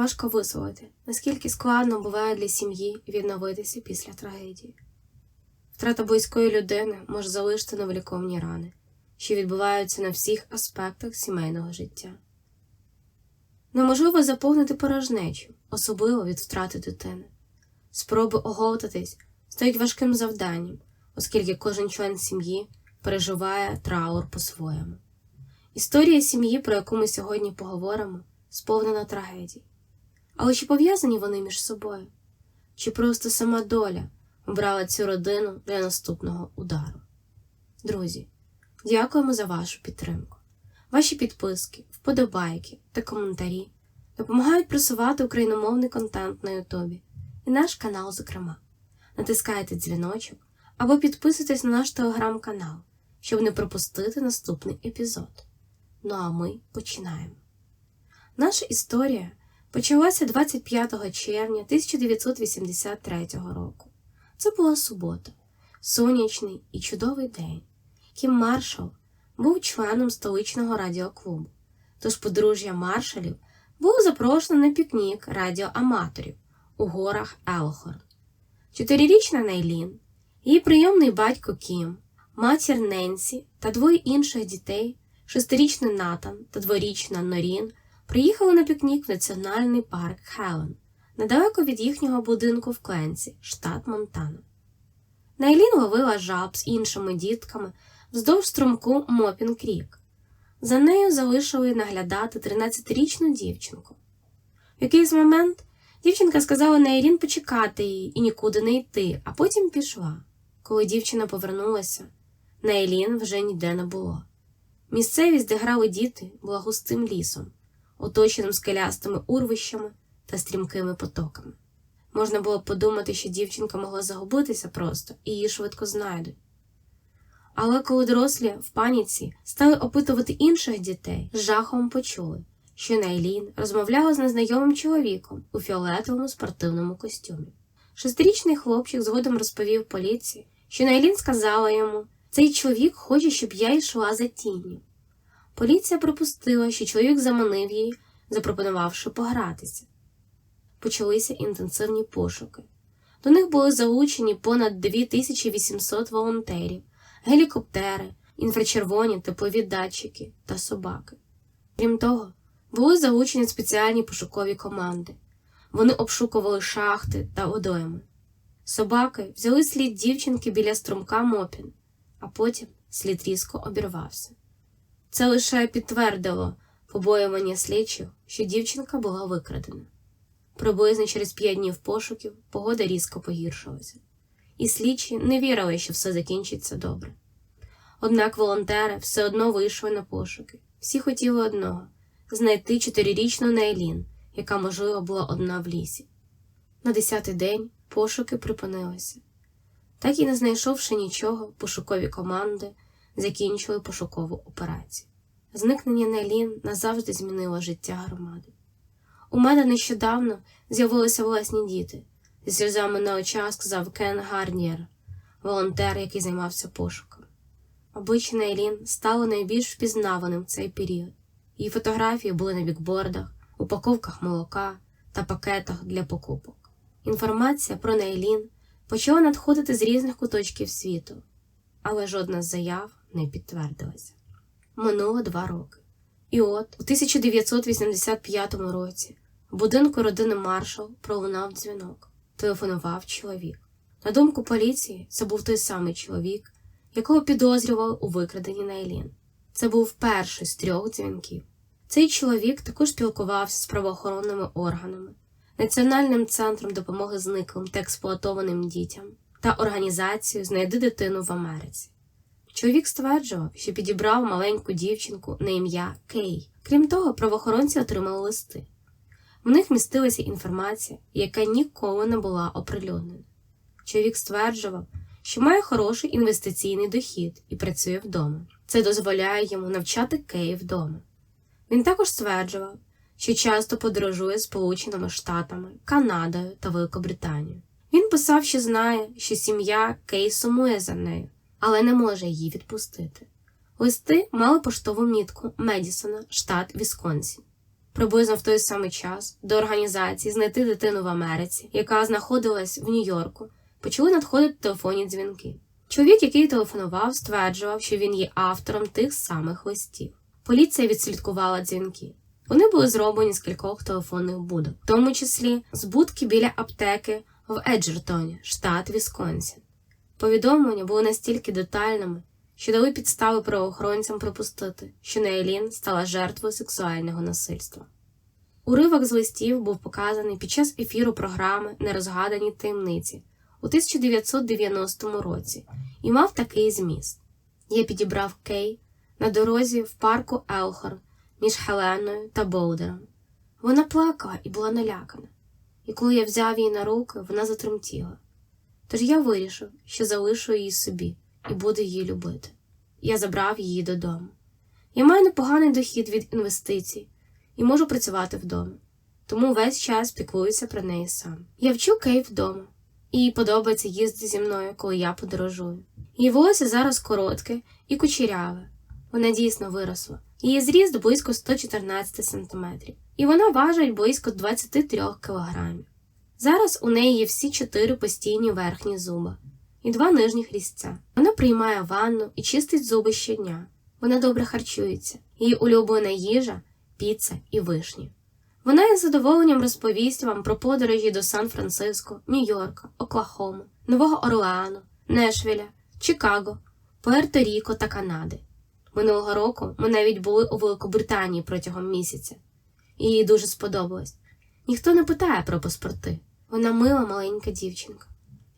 важко висловити, наскільки складно буває для сім'ї відновитися після трагедії. Втрата близької людини може залишити невеликовні рани, що відбуваються на всіх аспектах сімейного життя. Неможливо заповнити порожнечу, особливо від втрати дитини. Спроби оговтатись стають важким завданням, оскільки кожен член сім'ї переживає траур по-своєму. Історія сім'ї, про яку ми сьогодні поговоримо, сповнена трагедій. Але чи пов'язані вони між собою? Чи просто сама доля обрала цю родину для наступного удару? Друзі, дякуємо за вашу підтримку. Ваші підписки, вподобайки та коментарі допомагають просувати україномовний контент на Ютубі і наш канал, зокрема. Натискайте дзвіночок або підписуйтесь на наш телеграм-канал, щоб не пропустити наступний епізод. Ну а ми починаємо. Наша історія почалася 25 червня 1983 року. Це була субота, сонячний і чудовий день. Кім Маршал був членом столичного радіоклубу, тож подружжя маршалів було запрошено на пікнік радіоаматорів у горах Елхорн. Чотирирічна Найлін, її прийомний батько Кім, матір Ненсі та двоє інших дітей, шестирічний Натан та дворічна Норін, приїхали на пікнік в національний парк Хелен, недалеко від їхнього будинку в Кленсі, штат Монтана. Найлін ловила жаб з іншими дітками вздовж струмку Мопін Крік. За нею залишили наглядати 13-річну дівчинку. В якийсь момент дівчинка сказала Найлін почекати її і нікуди не йти, а потім пішла. Коли дівчина повернулася, Найлін вже ніде не було. Місцевість, де грали діти, була густим лісом, оточеним скелястими урвищами та стрімкими потоками. Можна було подумати, що дівчинка могла загубитися просто і її швидко знайдуть. Але коли дорослі в паніці стали опитувати інших дітей, з жахом почули, що Найлін розмовляла з незнайомим чоловіком у фіолетовому спортивному костюмі. Шестирічний хлопчик згодом розповів поліції, що Найлін сказала йому цей чоловік хоче, щоб я йшла за тінню. Поліція припустила, що чоловік заманив її, запропонувавши погратися. Почалися інтенсивні пошуки. До них були залучені понад 2800 волонтерів, гелікоптери, інфрачервоні теплові датчики та собаки. Крім того, були залучені спеціальні пошукові команди. Вони обшукували шахти та водойми. Собаки взяли слід дівчинки біля струмка Мопін, а потім слід різко обірвався. Це лише підтвердило побоювання слідчих, що дівчинка була викрадена. Приблизно через п'ять днів пошуків погода різко погіршилася, і слідчі не вірили, що все закінчиться добре. Однак волонтери все одно вийшли на пошуки. Всі хотіли одного знайти чотирирічну Нейлін, яка, можливо, була одна в лісі. На десятий день пошуки припинилися. Так і не знайшовши нічого, пошукові команди закінчили пошукову операцію. Зникнення Нейлін назавжди змінило життя громади. У мене нещодавно з'явилися власні діти. Зі сльозами на очах сказав Кен Гарнір, волонтер, який займався пошуком. Обличчя Нейлін стало найбільш впізнаваним в цей період. Її фотографії були на бікбордах, упаковках молока та пакетах для покупок. Інформація про Нейлін почала надходити з різних куточків світу, але жодна з заяв не підтвердилася. Минуло два роки. І от, у 1985 році, в будинку родини Маршал пролунав дзвінок, телефонував чоловік. На думку поліції, це був той самий чоловік, якого підозрювали у викраденні Найлін. Це був перший з трьох дзвінків. Цей чоловік також спілкувався з правоохоронними органами, Національним центром допомоги зниклим та експлуатованим дітям та організацією Знайди дитину в Америці. Чоловік стверджував, що підібрав маленьку дівчинку на ім'я Кей. Крім того, правоохоронці отримали листи. В них містилася інформація, яка ніколи не була оприлюднена. Чоловік стверджував, що має хороший інвестиційний дохід і працює вдома. Це дозволяє йому навчати Кей вдома. Він також стверджував, що часто подорожує Сполученими Штатами, Канадою та Великобританією. Він писав, що знає, що сім'я Кей сумує за нею, але не може її відпустити. Листи мали поштову мітку Медісона, штат Вісконсін. Приблизно в той самий час до організації знайти дитину в Америці, яка знаходилась в Нью-Йорку, почали надходити телефонні дзвінки. Чоловік, який телефонував, стверджував, що він є автором тих самих листів. Поліція відслідкувала дзвінки. Вони були зроблені з кількох телефонних будок, в тому числі з будки біля аптеки в Еджертоні, штат Вісконсін. Повідомлення були настільки детальними, що дали підстави правоохоронцям припустити, що Нейлін стала жертвою сексуального насильства. Уривок з листів був показаний під час ефіру програми Нерозгадані таємниці у 1990 році і мав такий зміст: Я підібрав Кей на дорозі в парку Елхор між Хеленою та Боудером. Вона плакала і була налякана, і коли я взяв її на руки, вона затремтіла. Тож я вирішив, що залишу її собі і буду її любити. Я забрав її додому. Я маю непоганий дохід від інвестицій і можу працювати вдома, тому весь час піклуюся про неї сам. Я вчу Кей вдома, і їй подобається їздити зі мною, коли я подорожую. Її волосся зараз коротке і кучеряве. Вона дійсно виросла. Її зріст близько 114 см, і вона важить близько 23 кг. Зараз у неї є всі чотири постійні верхні зуби і два нижніх різця. Вона приймає ванну і чистить зуби щодня. Вона добре харчується, її улюблена їжа, піца і вишні. Вона із задоволенням розповість вам про подорожі до Сан-Франциско, Нью-Йорка, Оклахоми, Нового Орлеану, Нешвіля, Чикаго, Пуерто-Ріко та Канади. Минулого року ми навіть були у Великобританії протягом місяця, їй дуже сподобалось. Ніхто не питає про паспорти. Вона мила маленька дівчинка.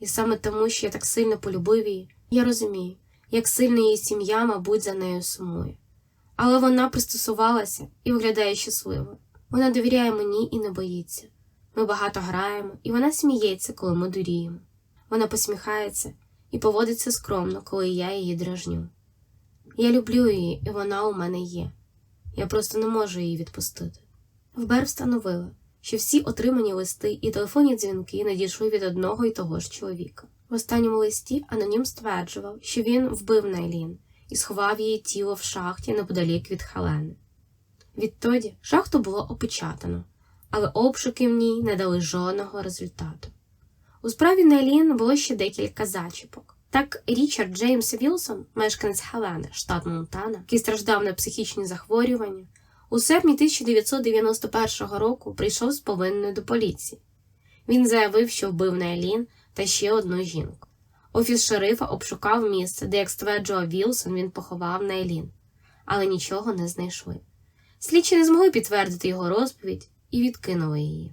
І саме тому, що я так сильно полюбив її, я розумію, як сильно її сім'я, мабуть, за нею сумує. Але вона пристосувалася і виглядає щасливо. Вона довіряє мені і не боїться. Ми багато граємо, і вона сміється, коли ми дуріємо. Вона посміхається і поводиться скромно, коли я її дражню. Я люблю її, і вона у мене є. Я просто не можу її відпустити. ФБР встановили, що всі отримані листи і телефонні дзвінки надійшли від одного і того ж чоловіка. В останньому листі анонім стверджував, що він вбив Найлін і сховав її тіло в шахті неподалік від Хелени. Відтоді шахту було опечатано, але обшуки в ній не дали жодного результату. У справі Найлін було ще декілька зачіпок. Так Річард Джеймс Вілсон, мешканець Хелени, штат Монтана, який страждав на психічні захворювання, у серпні 1991 року прийшов з повинною до поліції. Він заявив, що вбив Найлін та ще одну жінку. Офіс шерифа обшукав місце, де, як стверджував Вілсон, він поховав Найлін, але нічого не знайшли. Слідчі не змогли підтвердити його розповідь і відкинули її.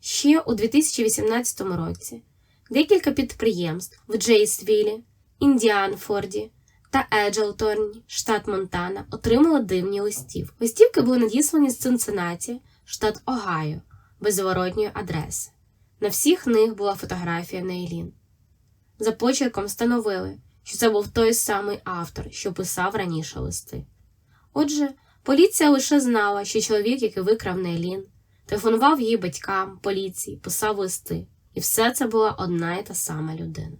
Ще у 2018 році декілька підприємств в Джейсвілі, Індіанфорді та Еджелторні, штат Монтана, отримали дивні листів. Листівки були надіслані з Цинциннаті, штат Огайо, без зворотньої адреси. На всіх них була фотографія Нейлін. За почерком встановили, що це був той самий автор, що писав раніше листи. Отже, поліція лише знала, що чоловік, який викрав Нейлін, телефонував її батькам, поліції, писав листи, і все це була одна і та сама людина.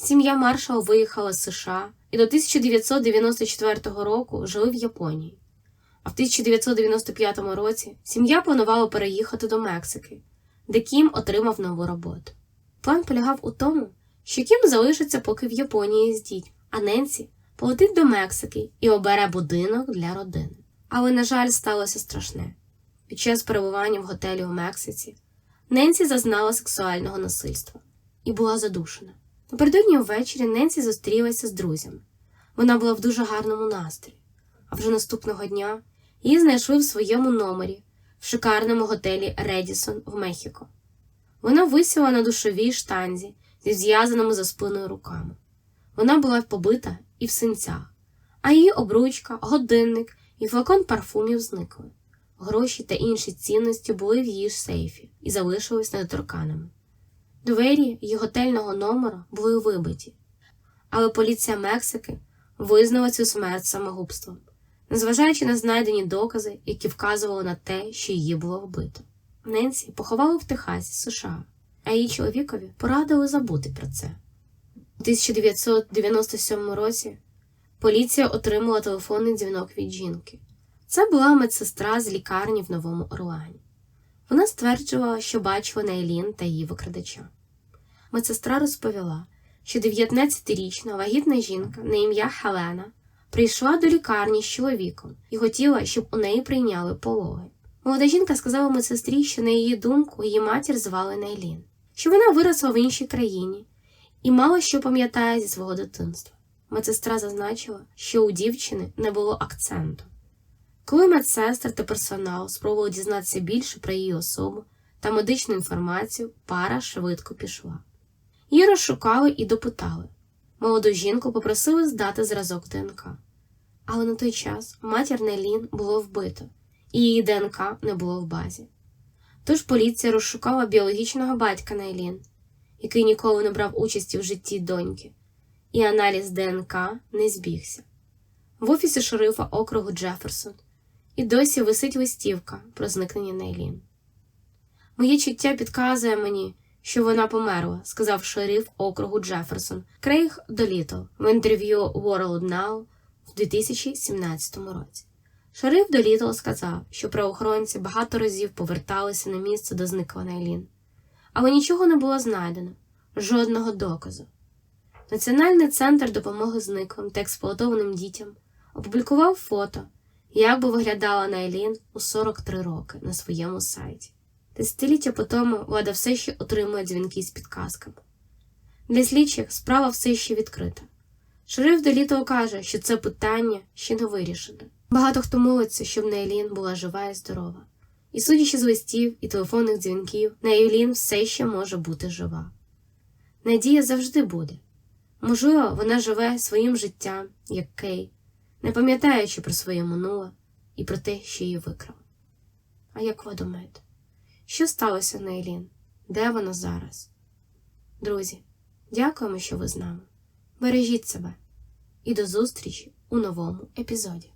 Сім'я Маршал виїхала з США і до 1994 року жили в Японії. А в 1995 році сім'я планувала переїхати до Мексики, де Кім отримав нову роботу. План полягав у тому, що Кім залишиться поки в Японії з дітьми, а Ненсі полетить до Мексики і обере будинок для родини. Але, на жаль, сталося страшне. Під час перебування в готелі у Мексиці Ненсі зазнала сексуального насильства і була задушена. Напередодні ввечері Ненсі зустрілася з друзями. Вона була в дуже гарному настрої, а вже наступного дня її знайшли в своєму номері в шикарному готелі Редісон в Мехіко. Вона висіла на душовій штанзі зі зв'язаними за спиною руками. Вона була побита і в синцях, а її обручка, годинник і флакон парфумів зникли. Гроші та інші цінності були в її сейфі і залишились недоторканими. Двері її готельного номера були вибиті, але поліція Мексики визнала цю смерть самогубством, незважаючи на знайдені докази, які вказували на те, що її було вбито. Ненсі поховали в Техасі, США, а її чоловікові порадили забути про це. У 1997 році поліція отримала телефонний дзвінок від жінки, Це була медсестра з лікарні в Новому Орлеані. Вона стверджувала, що бачила Нейлін та її викрадача. Медсестра розповіла, що 19-річна вагітна жінка на ім'я Хелена прийшла до лікарні з чоловіком і хотіла, щоб у неї прийняли пологи. Молода жінка сказала медсестрі, що на її думку її матір звали Нейлін, що вона виросла в іншій країні і мало що пам'ятає зі свого дитинства. Медсестра зазначила, що у дівчини не було акценту. Коли медсестри та персонал спробували дізнатися більше про її особу та медичну інформацію, пара швидко пішла. Її розшукали і допитали. Молоду жінку попросили здати зразок ДНК. Але на той час матір Нелін було вбито, і її ДНК не було в базі. Тож поліція розшукала біологічного батька Нейлін, який ніколи не брав участі в житті доньки, і аналіз ДНК не збігся. В офісі шерифа округу Джеферсон і досі висить листівка про зникнення Нейлін. Моє чуття підказує мені, що вона померла, сказав шериф округу Джеферсон Крейг Долітл в інтерв'ю World Now в 2017 році. Шериф Долітл сказав, що правоохоронці багато разів поверталися на місце, де зникла Нейлін, але нічого не було знайдено, жодного доказу. Національний центр допомоги зниклим та експлуатованим дітям опублікував фото, як би виглядала Найлін у 43 роки на своєму сайті. Десятиліття по тому влада все ще отримує дзвінки з підказками. Для слідчих справа все ще відкрита. Шериф Деліто каже, що це питання ще не вирішене. Багато хто молиться, щоб Нейлін була жива і здорова. І судячи з листів і телефонних дзвінків, Нейлін все ще може бути жива. Надія завжди буде. Можливо, вона живе своїм життям, як Кей, не пам'ятаючи про своє минуле і про те, що її викрав. А як ви думаєте, що сталося на Елін? Де вона зараз? Друзі, дякуємо, що ви з нами. Бережіть себе і до зустрічі у новому епізоді.